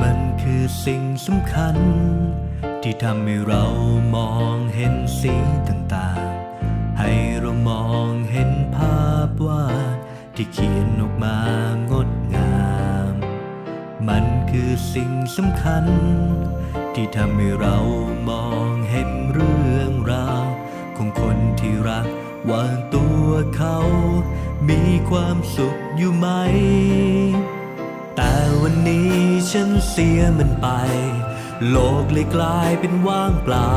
มันคือสิ่งสำคัญ ที่ทำให้เรามองเห็นสีต่างๆ ให้เรามองเห็นภาพวาดที่เขียนออกมางดงาม มันคือสิ่งสำคัญ ที่ทำให้เรามองเห็นเรื่องราวของคนที่รักว่าตัวเขา มีความสุขอยู่ไหม แต่วันนี้ฉันเสียมันไป โลกเลยกลายเป็นว่างเปล่า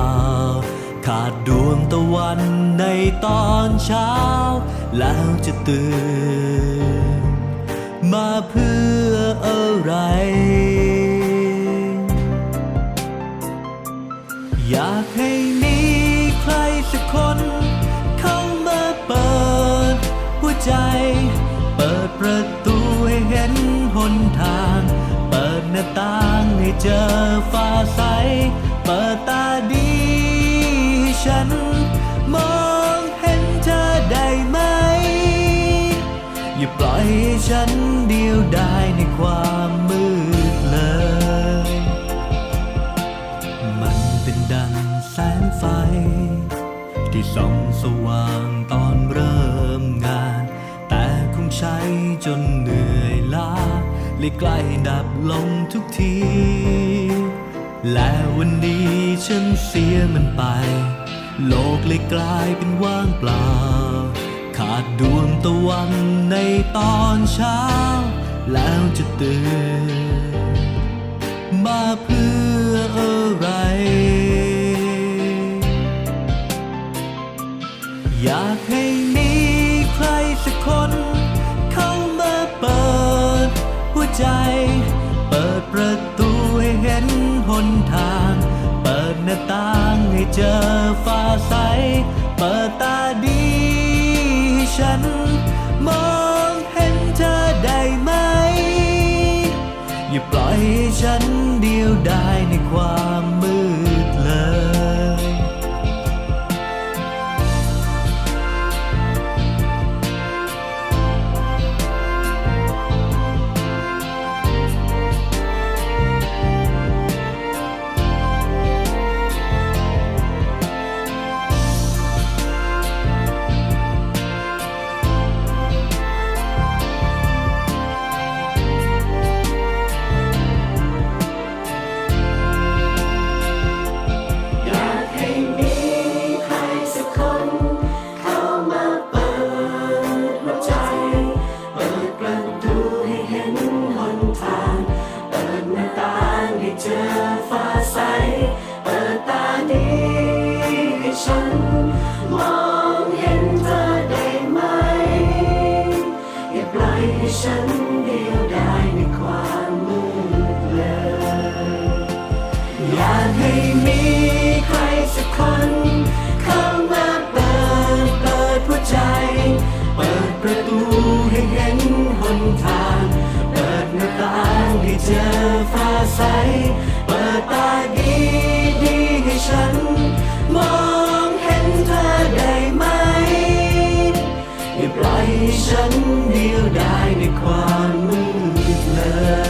ขาดดวงตะวันในตอนเช้า แล้วจะตื่น มาเพื่อ เจอฟ้าใส เปิดตาดีฉัน มองเห็นเธอได้ไหม อย่าปล่อยให้ฉันเดียวดายในความมืดเลย มันเป็นดังแสงไฟ ที่ส่องสว่างตอนเริ่มงาน แต่คงใช้จนเหนื่อย เลยใกล้ดับลงทุกที และวันนี้ฉันเสียมันไป โลกเลยกลายเป็นว่างเปล่า ขาดดวงตะวันในตอนเช้า แล้วจะตื่นมาเพื่ออะไร อยากให้มีใครสักคน น้าต่างให้เจอฟ้าใส เปิดตาดีให้ฉัน มองเห็นเธอได้ไหม อย่าปล่อยให้ฉันเดียวดายในความมืด อยากให้มีใครสักคน เข้ามาเปิดเปิดหัวใจ เปิดประตูให้เห็นหนทาง เปิดหน้าต่างให้เจอฟ้าใส เปิดตาดีดีให้ฉัน มองเห็นเธอได้ไหม อย่าปล่อยให้ฉันเดียวดายในความมืดเลย